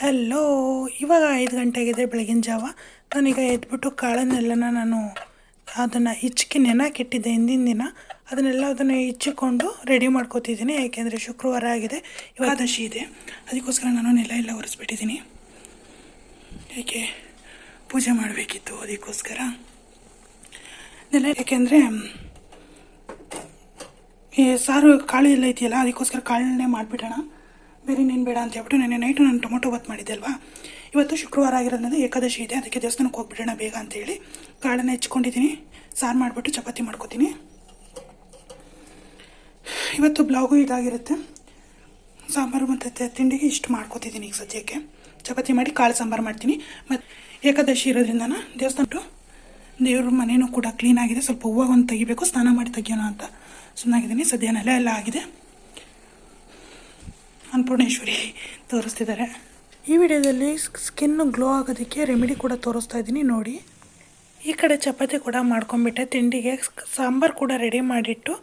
Hello ಇವಾಗ ಐದು ಗಂಟೆಗಿದೆ ಬೆಳಗಿನ ಜಾವ. ನಾನೀಗ ಎದ್ಬಿಟ್ಟು ಕಾಳನ್ನೆಲ್ಲನ ನಾನು ಅದನ್ನು ಹಿಚ್ಕಿ ನೆನಕಿಟ್ಟಿದ್ದೆ ಹಿಂದಿನ ದಿನ. ಅದನ್ನೆಲ್ಲ ಅದನ್ನು ಹಿಚ್ಚಿಕೊಂಡು ರೆಡಿ ಮಾಡ್ಕೋತಿದ್ದೀನಿ. ಯಾಕೆಂದರೆ ಶುಕ್ರವಾರ ಆಗಿದೆ, ಏಕಾದಶಿ ಇದೆ. ಅದಕ್ಕೋಸ್ಕರ ನಾನು ನೆಲ ಎಲ್ಲ ಒರೆಸ್ಬಿಟ್ಟಿದ್ದೀನಿ. ಏಕೆ? ಪೂಜೆ ಮಾಡಬೇಕಿತ್ತು ಅದಕ್ಕೋಸ್ಕರ. ನೆಲ ಯಾಕೆಂದರೆ ಸಾರು ಕಾಳು ಎಲ್ಲ ಇದೆಯಲ್ಲ ಅದಕ್ಕೋಸ್ಕರ ಕಾಳನ್ನೇ ಮಾಡಿಬಿಡೋಣ. ಬೇರೆ ಇನ್ನೇನು ಬೇಡ ಅಂತ ಹೇಳ್ಬಿಟ್ಟು ನೆನ್ನೆ ನೈಟು ನಾನು ಟೊಮೊಟೊ ಬಾತ್ ಮಾಡಿದ್ದೆ ಅಲ್ವಾ? ಇವತ್ತು ಶುಕ್ರವಾರ ಆಗಿರೋದ್ರಿಂದ ಏಕಾದಶಿ ಇದೆ, ಅದಕ್ಕೆ ದೇವಸ್ಥಾನಕ್ಕೆ ಹೋಗ್ಬಿಡೋಣ ಬೇಗ ಅಂತೇಳಿ ಕಾಳನ್ನು ಹೆಚ್ಕೊಂಡಿದ್ದೀನಿ. ಸಾರು ಮಾಡಿಬಿಟ್ಟು ಚಪಾತಿ ಮಾಡ್ಕೊತೀನಿ. ಇವತ್ತು ಬ್ಲಾಗು ಇದಾಗಿರುತ್ತೆ. ಸಾಂಬಾರು ಮತ್ತು ತಿಂಡಿಗೆ ಇಷ್ಟು ಮಾಡ್ಕೊತಿದ್ದೀನಿ ಈಗ ಸದ್ಯಕ್ಕೆ. ಚಪಾತಿ ಮಾಡಿ ಕಾಳು ಸಾಂಬಾರು ಮಾಡ್ತೀನಿ. ಮತ್ತು ಏಕಾದಶಿ ಇರೋದ್ರಿಂದ ದೇವಸ್ಥಾನ ದೇವ್ರ ಮನೇನೂ ಕೂಡ ಕ್ಲೀನಾಗಿದೆ ಸ್ವಲ್ಪ ಹೂವಾಗ ಒಂದು ತೆಗಿಬೇಕು, ಸ್ನಾನ ಮಾಡಿ ತೆಗಿಯೋಣ ಅಂತ ಸುಮ್ಮನಾಗಿದ್ದೀನಿ ಸದ್ಯ ನೆಲ ಎಲ್ಲ ಆಗಿದೆ. ಅನ್ನಪೂರ್ಣೇಶ್ವರಿ ತೋರಿಸ್ತಿದ್ದಾರೆ. ಈ ವಿಡಿಯೋದಲ್ಲಿ ಸ್ಕಿನ್ನು ಗ್ಲೋ ಆಗೋದಕ್ಕೆ ರೆಮಿಡಿ ಕೂಡ ತೋರಿಸ್ತಾ ಇದ್ದೀನಿ ನೋಡಿ. ಈ ಕಡೆ ಚಪಾತಿ ಕೂಡ ಮಾಡ್ಕೊಂಡ್ಬಿಟ್ಟೆ. ತಿಂಡಿಗೆ ಸಾಂಬಾರು ಕೂಡ ರೆಡಿ ಮಾಡಿಟ್ಟು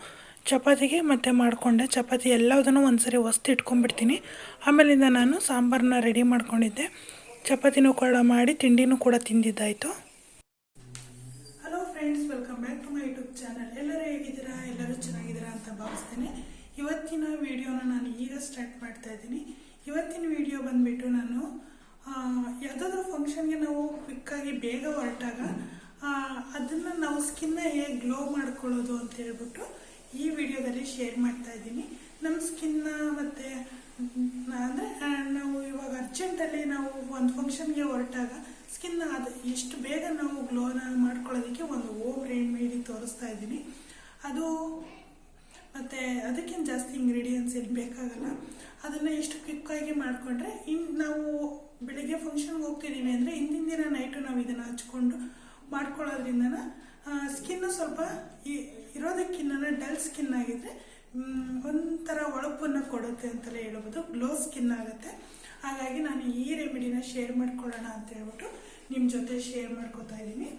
ಚಪಾತಿಗೆ ಮತ್ತೆ ಮಾಡಿಕೊಂಡೆ. ಚಪಾತಿ ಎಲ್ಲದನ್ನು ಒಂದ್ಸರಿ ಹೊಸ್ತು ಇಟ್ಕೊಂಡ್ಬಿಡ್ತೀನಿ. ಆಮೇಲಿಂದ ನಾನು ಸಾಂಬಾರನ್ನ ರೆಡಿ ಮಾಡ್ಕೊಂಡಿದ್ದೆ. ಚಪಾತಿನೂ ಕೂಡ ಮಾಡಿ ತಿಂಡಿನೂ ಕೂಡ ತಿಂದಿದ್ದಾಯಿತು. ಸ್ಟಾರ್ಟ್ ಮಾಡ್ತಾ ಇದ್ದೀನಿ. ಇವತ್ತಿನ ವಿಡಿಯೋ ಬಂದುಬಿಟ್ಟು ನಾನು ಯಾವುದಾದ್ರೂ ಫಂಕ್ಷನ್ಗೆ ನಾವು ಕ್ವಿಕ್ಕಾಗಿ ಬೇಗ ಹೊರಟಾಗ ಅದನ್ನು ನಾವು ಸ್ಕಿನ್ನ ಹೇಗೆ ಗ್ಲೋ ಮಾಡ್ಕೊಳ್ಳೋದು ಅಂತ ಹೇಳ್ಬಿಟ್ಟು ಈ ವಿಡಿಯೋದಲ್ಲಿ ಶೇರ್ ಮಾಡ್ತಾ ಇದ್ದೀನಿ. ನಮ್ಮ ಸ್ಕಿನ್ನ ಮತ್ತು, ಅಂದರೆ ನಾವು ಇವಾಗ ಅರ್ಜೆಂಟಲ್ಲಿ ನಾವು ಒಂದು ಫಂಕ್ಷನ್ಗೆ ಹೊರಟಾಗ ಸ್ಕಿನ್ನ ಅದು ಎಷ್ಟು ಬೇಗ ನಾವು ಗ್ಲೋನ ಮಾಡ್ಕೊಳ್ಳೋದಕ್ಕೆ ಒಂದು ಓಮ್ ರೆಮಿಡಿ ತೋರಿಸ್ತಾ ಇದ್ದೀನಿ. ಅದು ಮತ್ತು ಅದಕ್ಕಿಂತ ಜಾಸ್ತಿ ಇಂಗ್ರೀಡಿಯೆಂಟ್ಸ್ ಏನು ಬೇಕಾಗಲ್ಲ. ಅದನ್ನು ಇಷ್ಟು ಕ್ವಿಕ್ಕಾಗಿ ಮಾಡಿಕೊಂಡ್ರೆ ಇನ್ನು ನಾವು ಬೆಳಗ್ಗೆ ಫಂಕ್ಷನ್ಗೆ ಹೋಗ್ತಿದ್ದೀವಿ ಅಂದರೆ ಹಿಂದಿನ ದಿನ ನೈಟು ನಾವು ಇದನ್ನು ಹಚ್ಕೊಂಡು ಮಾಡ್ಕೊಳ್ಳೋದ್ರಿಂದ ಸ್ಕಿನ್ನು ಸ್ವಲ್ಪ ಇರೋದಕ್ಕಿನ್ನ ಡಲ್ ಸ್ಕಿನ್ ಆಗಿದ್ರೆ ಮ್, ಒಂಥರ ಹೊಳಪನ್ನು ಕೊಡುತ್ತೆ ಅಂತಲೇ ಹೇಳ್ಬೋದು. ಗ್ಲೋ ಸ್ಕಿನ್ ಆಗುತ್ತೆ. ಹಾಗಾಗಿ ನಾನು ಈ ರೆಮಿಡಿನ ಶೇರ್ ಮಾಡ್ಕೊಳ್ಳೋಣ ಅಂತ ಹೇಳ್ಬಿಟ್ಟು ನಿಮ್ಮ ಜೊತೆ ಶೇರ್ ಮಾಡ್ಕೋತಾ ಇದ್ದೀನಿ.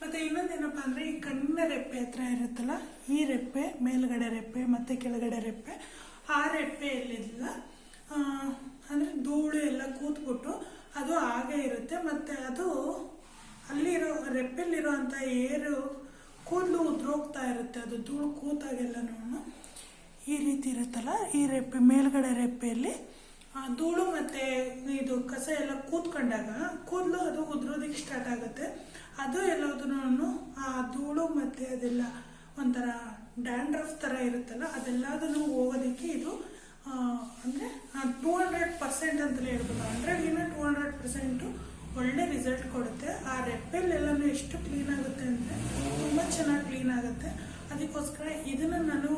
ಮತ್ತೆ ಇನ್ನೊಂದೇನಪ್ಪ ಅಂದರೆ ಈ ಕಣ್ಣಿನ ರೆಪ್ಪೆ ಹತ್ರ ಇರುತ್ತಲ್ಲ, ಈ ರೆಪ್ಪೆ, ಮೇಲ್ಗಡೆ ರೆಪ್ಪೆ, ಮತ್ತೆ ಕೆಳಗಡೆ ರೆಪ್ಪೆ, ಆ ರೆಪ್ಪೆ ಎಲ್ಲಿಲ್ಲ ಅಂದರೆ ಧೂಳು ಎಲ್ಲ ಕೂತ್ಬಿಟ್ಟು ಅದು ಹಾಗೆ ಇರುತ್ತೆ. ಮತ್ತೆ ಅದು ಅಲ್ಲಿರೋ ರೆಪ್ಪೆಲಿರೋ ಏರು ಕೂದಲು ಉದ್ರೋಗ್ತಾ ಇರುತ್ತೆ. ಅದು ಧೂಳು ಕೂತಾಗೆಲ್ಲನೂ ಈ ರೀತಿ ಇರುತ್ತಲ್ಲ, ಈ ರೆಪ್ಪೆ, ಮೇಲ್ಗಡೆ ರೆಪ್ಪೆಯಲ್ಲಿ ಧೂಳು ಮತ್ತೆ ಇದು ಕಸ ಎಲ್ಲ ಕೂತ್ಕೊಂಡಾಗ, ಕೂದಲು ಅದು ಉದ್ರೋದಕ್ಕೆ ಸ್ಟಾರ್ಟ್ ಆಗುತ್ತೆ. ಅದು ಎಲ್ಲದನ್ನು ಆ ಧೂಳು ಮತ್ತೆ ಅದೆಲ್ಲ ಒಂಥರ ಡ್ಯಾಂಡ್ರಫ್ ಥರ ಇರುತ್ತಲ್ಲ, ಅದೆಲ್ಲದನ್ನು ಹೋಗೋದಕ್ಕೆ ಇದು ಅಂದರೆ ಟೂ ಹಂಡ್ರೆಡ್ ಪರ್ಸೆಂಟ್ ಅಂತಲೇ ಹೇಳ್ಬೋದು. ಹಂಡ್ರೆಡ್ಗಿಂತ ಟೂ ಹಂಡ್ರೆಡ್ ಪರ್ಸೆಂಟು ಒಳ್ಳೆ ರಿಸಲ್ಟ್ ಕೊಡುತ್ತೆ. ಆ ರೆಪ್ಪೆಲ್ಲೆಲ್ಲನೂ ಎಷ್ಟು ಕ್ಲೀನ್ ಆಗುತ್ತೆ ಅಂದರೆ ತುಂಬ ಚೆನ್ನಾಗಿ ಕ್ಲೀನ್ ಆಗುತ್ತೆ. ಅದಕ್ಕೋಸ್ಕರ ಇದನ್ನು ನಾನು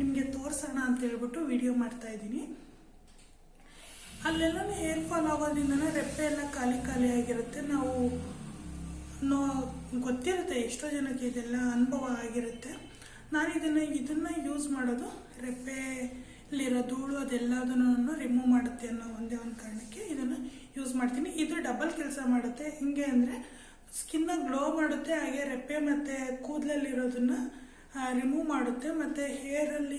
ನಿಮಗೆ ತೋರಿಸೋಣ ಅಂತ ಹೇಳ್ಬಿಟ್ಟು ವಿಡಿಯೋ ಮಾಡ್ತಾ ಇದ್ದೀನಿ. ಅಲ್ಲೆಲ್ಲ ಹೇರ್ ಫಾಲ್ ಆಗೋದ್ರಿಂದನೇ ರೆಪ್ಪೆ ಎಲ್ಲ ಖಾಲಿ ಖಾಲಿ ಆಗಿರುತ್ತೆ. ನಾವು ನೋ, ಗೊತ್ತಿರುತ್ತೆ, ಎಷ್ಟೋ ಜನಕ್ಕೆ ಇದೆಲ್ಲ ಅನುಭವ ಆಗಿರುತ್ತೆ. ನಾನು ಇದನ್ನು ಇದನ್ನು ಯೂಸ್ ಮಾಡೋದು ರೆಪ್ಪೆಲಿರೋ ಧೂಳು ಅದೆಲ್ಲದನ್ನು ರಿಮೂವ್ ಮಾಡುತ್ತೆ ಅನ್ನೋ ಒಂದೇ ಒಂದು ಕಾರಣಕ್ಕೆ ಇದನ್ನು ಯೂಸ್ ಮಾಡ್ತೀನಿ. ಇದು ಡಬಲ್ ಕೆಲಸ ಮಾಡುತ್ತೆ. ಹಿಂಗೆ ಅಂದರೆ ಸ್ಕಿನ್ನ ಗ್ಲೋ ಮಾಡುತ್ತೆ, ಹಾಗೆ ರೆಪ್ಪೆ ಮತ್ತು ಕೂದಲಲ್ಲಿರೋದನ್ನು ರಿಮೂವ್ ಮಾಡುತ್ತೆ. ಮತ್ತು ಹೇರಲ್ಲಿ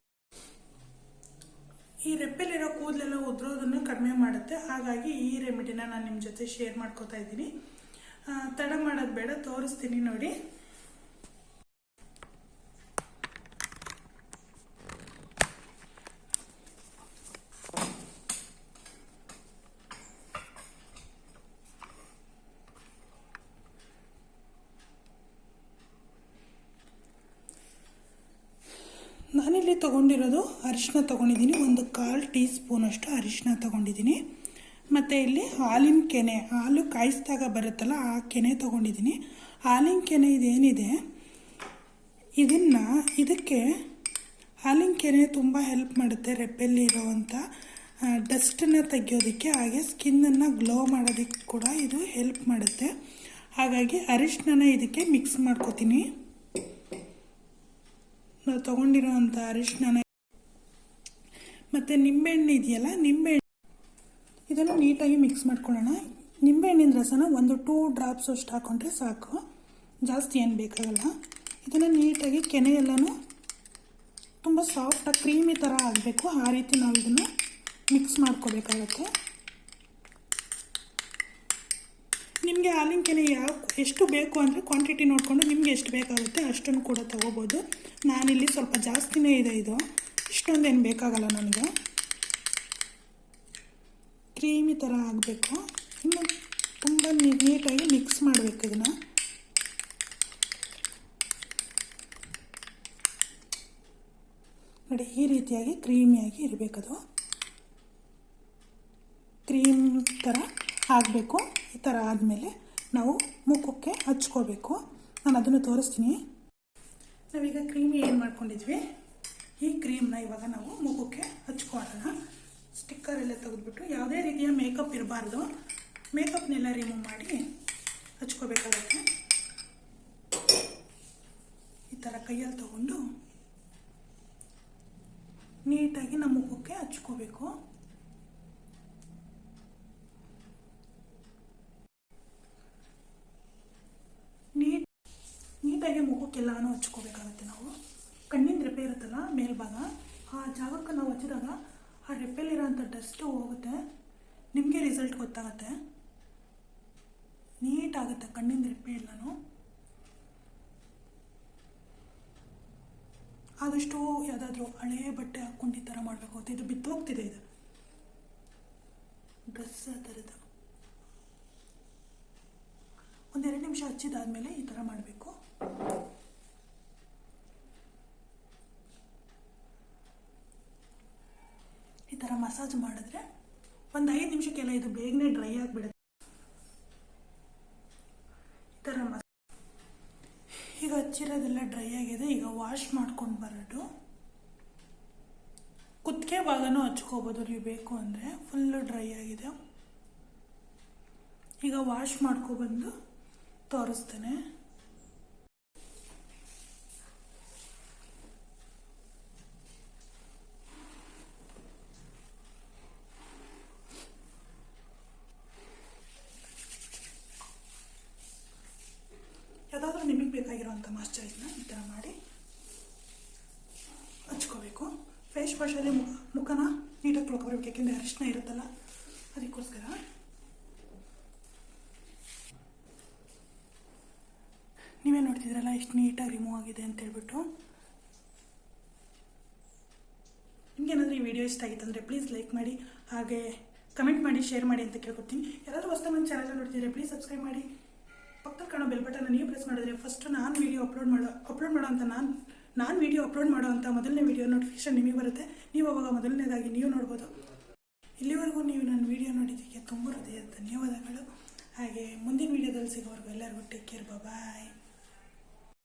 ಈ ರೆಪ್ಪೆಲಿರೋ ಕೂದಲೆಲ್ಲ ಉದ್ರೋದನ್ನು ಕಡಿಮೆ ಮಾಡುತ್ತೆ. ಹಾಗಾಗಿ ಈ ರೆಮಿಡಿನ ನಾನು ನಿಮ್ಮ ಜೊತೆ ಶೇರ್ ಮಾಡ್ಕೋತಾ ಇದ್ದೀನಿ. ತಡ ಮಾಡೋದು ಬೇಡ, ತೋರಿಸ್ತೀನಿ ನೋಡಿ. ನಾನಿಲ್ಲಿ ತಗೊಂಡಿರೋದು ಅರಿಶಿನ ತಗೊಂಡಿದ್ದೀನಿ, ಒಂದು ಕಾಲು ಟೀ ಸ್ಪೂನಷ್ಟು ಅರಿಶಿನ ತೊಗೊಂಡಿದ್ದೀನಿ. ಮತ್ತು ಇಲ್ಲಿ ಹಾಲಿನ ಕೆನೆ, ಹಾಲು ಕಾಯಿಸಿದಾಗ ಬರುತ್ತಲ್ಲ ಆ ಕೆನೆ ತೊಗೊಂಡಿದ್ದೀನಿ ಹಾಲಿನ ಕೆನೆ ಇದೇನಿದೆ? ಇದನ್ನು, ಇದಕ್ಕೆ ಹಾಲಿನ ಕೆನೆ ತುಂಬ ಹೆಲ್ಪ್ ಮಾಡುತ್ತೆ ರೆಪ್ಪೆಲ್ಲಿ ಇರೋವಂಥ ಡಸ್ಟನ್ನು ತೆಗೆಯೋದಕ್ಕೆ, ಹಾಗೆ ಸ್ಕಿನ್ನನ್ನು ಗ್ಲೋ ಮಾಡೋದಕ್ಕೆ ಕೂಡ ಇದು ಹೆಲ್ಪ್ ಮಾಡುತ್ತೆ. ಹಾಗಾಗಿ ಅರಿಶಿನ ಇದಕ್ಕೆ ಮಿಕ್ಸ್ ಮಾಡ್ಕೋತೀನಿ. ನಾವು ತೊಗೊಂಡಿರೋವಂಥ ಅರಿಶಿನ ಮತ್ತು ನಿಂಬೆಹಣ್ಣು ಇದೆಯಲ್ಲ ನಿಂಬೆಹಣ್ಣು ಇದನ್ನು ನೀಟಾಗಿ ಮಿಕ್ಸ್ ಮಾಡ್ಕೊಳ್ಳೋಣ. ನಿಂಬೆಹಣ್ಣಿನ ರಸನ ಒಂದು ಟೂ ಡ್ರಾಪ್ಸ್ ಅಷ್ಟು ಹಾಕೊಂಡ್ರೆ ಸಾಕು. ಜಾಸ್ತಿ ಏನು ಬೇಕಾಗಲ್ಲ. ಇದನ್ನು ನೀಟಾಗಿ ಕೆನೆ ಎಲ್ಲನೂ ತುಂಬ ಸಾಫ್ಟಾಗಿ ಕ್ರೀಮಿ ಥರ ಆಗಬೇಕು. ಆ ರೀತಿ ನಾವು ಇದನ್ನು ಮಿಕ್ಸ್ ಮಾಡ್ಕೋಬೇಕಾಗತ್ತೆ. ನಿಮಗೆ ಹಾಲಿನ ಕೆನೆ ಯಾವ, ಎಷ್ಟು ಬೇಕು ಅಂದರೆ ಕ್ವಾಂಟಿಟಿ ನೋಡಿಕೊಂಡು ನಿಮಗೆ ಎಷ್ಟು ಬೇಕಾಗುತ್ತೆ ಅಷ್ಟನ್ನು ಕೂಡ ತೊಗೋಬೋದು. ನಾನಿಲ್ಲಿ ಸ್ವಲ್ಪ ಜಾಸ್ತಿನೇ ಇದೆ ಇದು. ಇಷ್ಟೊಂದೇನು ಬೇಕಾಗಲ್ಲ ನನಗೆ. ಕ್ರೀಮಿ ಥರ ಆಗಬೇಕು. ಇನ್ನು ತುಂಬ ನೀಟಾಗಿ ಮಿಕ್ಸ್ ಮಾಡಬೇಕು ಇದನ್ನು. ನೋಡಿ, ಈ ರೀತಿಯಾಗಿ ಕ್ರೀಮಿಯಾಗಿ ಇರಬೇಕದು. ಕ್ರೀಮ್ ಥರ ಆಗಬೇಕು. ಈ ಥರ ಆದಮೇಲೆ ನಾವು ಮುಖಕ್ಕೆ ಹಚ್ಕೋಬೇಕು. ನಾನು ಅದನ್ನು ತೋರಿಸ್ತೀನಿ. ನಾವೀಗ ಕ್ರೀಮಿ ಏನು ಮಾಡ್ಕೊಂಡಿದ್ವಿ? ಈ ಕ್ರೀಮ್ನ ಇವಾಗ ನಾವು ಮುಖಕ್ಕೆ ಹಚ್ಕೊಳ್ಳೋಣ. ಸ್ಟಿಕ್ಕರ್ ಎಲ್ಲ ತೆಗೆದುಬಿಟ್ಟು ಯಾವುದೇ ರೀತಿಯ ಮೇಕಪ್ ಇರಬಾರ್ದು. ಮೇಕಪ್ನೆಲ್ಲ ರಿಮೂವ್ ಮಾಡಿ ಹಚ್ಕೋಬೇಕಾಗುತ್ತೆ. ಈ ಥರ ಕೈಯಲ್ಲಿ ತಗೊಂಡು ನೀಟಾಗಿ ನಮ್ಮ ಮುಖಕ್ಕೆ ಹಚ್ಕೋಬೇಕು. ನೀಟ್ ನೀಟಾಗಿ ಮುಖಕ್ಕೆಲ್ಲನೂ ಹಚ್ಕೋಬೇಕಾಗುತ್ತೆ ನಾವು. ಕಣ್ಣಿನ ರೆಪ್ಪೆ ಇರುತ್ತಲ್ಲ ಮೇಲ್ಭಾಗ, ಆ ಜಾಗಕ್ಕೆ ನಾವು ಹಚ್ಚಿದಾಗ ಆ ರೆಪ್ಪೆಲಿರೋಂಥ ಡಸ್ಟು ಹೋಗುತ್ತೆ. ನಿಮಗೆ ರಿಸಲ್ಟ್ ಗೊತ್ತಾಗುತ್ತೆ. ನೀಟಾಗುತ್ತೆ ಕಣ್ಣಿಂದ ರೆಪ್ಪೆ ಎಲ್ಲನೂ ಆದಷ್ಟು ಯಾವುದಾದ್ರೂ ಹಳೆಯ ಬಟ್ಟೆ ಹಾಕ್ಕೊಂಡು ಈ ಥರ ಮಾಡಬೇಕು ಅಂತ. ಇದು ಬಿದ್ದೋಗ್ತಿದೆ ಇದು. ಡ್ರೆಸ್ ಆ ಥರದ್ದು. ಒಂದೆರಡು ನಿಮಿಷ ಹಚ್ಚಿದಾದಮೇಲೆ ಈ ಥರ ಮಾಡಬೇಕು. ಮಸಾಜ್ ಮಾಡಿದ್ರೆ ಒಂದು ಐದು ನಿಮಿಷಕ್ಕೆಲ್ಲ ಇದು ಬೇಗನೆ ಡ್ರೈ ಆಗಿಬಿಡುತ್ತೆ. ಈ ಥರ ಈಗ ಹಚ್ಚಿರೋದೆಲ್ಲ ಡ್ರೈ ಆಗಿದೆ. ಈಗ ವಾಶ್ ಮಾಡ್ಕೊಂಡು ಬರೋದು. ಕುತ್ತಿಗೆ ಭಾಗನೂ ಹಚ್ಕೋಬೋದು ನೀವು ಬೇಕು ಅಂದರೆ. ಫುಲ್ಲು ಡ್ರೈ ಆಗಿದೆ. ಈಗ ವಾಶ್ ಮಾಡ್ಕೊಬಂದು ತೋರಿಸ್ತೇನೆ ಯಾವುದಾದ್ರೂ ನಿಮಗೆ ಮಾಶ್ಚರೈಸ್ನ ಈ ಥರ ಮಾಡಿ ಹಚ್ಕೋಬೇಕು. ಫೇಸ್ ವಾಶಲ್ಲಿ ಮುಖ ಮುಖನ ನೀಟಾಗಿ ತೊಳ್ಕೊಬೇಕು ಯಾಕೆಂದರೆ ಅರಿಶಿನ ಇರುತ್ತಲ್ಲ, ಅದಕ್ಕೋಸ್ಕರ. ನೀವೇ ನೋಡ್ತಿದ್ರಲ್ಲ ಎಷ್ಟು ನೀಟಾಗಿ ರಿಮೂವ್ ಆಗಿದೆ ಅಂತ ಹೇಳ್ಬಿಟ್ಟು. ನಿಮಗೇನಾದರೂ ಈ ವಿಡಿಯೋ ಇಷ್ಟ ಆಗಿತ್ತಂದರೆ ಪ್ಲೀಸ್ ಲೈಕ್ ಮಾಡಿ, ಹಾಗೆ ಕಮೆಂಟ್ ಮಾಡಿ ಶೇರ್ ಮಾಡಿ ಅಂತ ಕೇಳ್ಕೊತೀನಿ ಯಾರಾದರೂ ಹೊಸ ನಮ್ಮ ಚಾನಲ್ ನೋಡ್ತಿದ್ರೆ ಪ್ಲೀಸ್ ಸಬ್ಸ್ಕ್ರೈಬ್ ಮಾಡಿ. ಪಕ್ಕದ ಕಾಣೋ ಬೆಲ್ ಬಟನ್ ನೀವು ಪ್ರೆಸ್ ಮಾಡಿದ್ರೆ ಫಸ್ಟ್ ನಾನು ವೀಡಿಯೋ ಅಪ್ಲೋಡ್ ಮಾಡೋ ಅಪ್ಲೋಡ್ ಮಾಡೋ ಅಂತ ನಾನು ನಾನು ವೀಡಿಯೋ ಅಪ್ಲೋಡ್ ಮಾಡೋ ಅಂತ ಮೊದಲನೇ ವೀಡಿಯೋ ನೋಟಿಫಿಕೇಶನ್ ನಿಮಗೆ ಬರುತ್ತೆ. ನೀವು ಅವಾಗ ಮೊದಲನೇದಾಗಿ ನೀವು ನೋಡ್ಬೋದು. ಇಲ್ಲಿವರೆಗೂ ನೀವು ನನ್ನ ವೀಡಿಯೋ ನೋಡಿದ್ದಕ್ಕೆ ತುಂಬ ಹೃದಯ ಧನ್ಯವಾದಗಳು. ಹಾಗೆ ಮುಂದಿನ ವೀಡಿಯೋದಲ್ಲಿ ಸಿಗೋವರೆಗೂ ಎಲ್ಲರಿಗೂ ಟೇಕ್ ಕೇರ್ ಬಾಯ್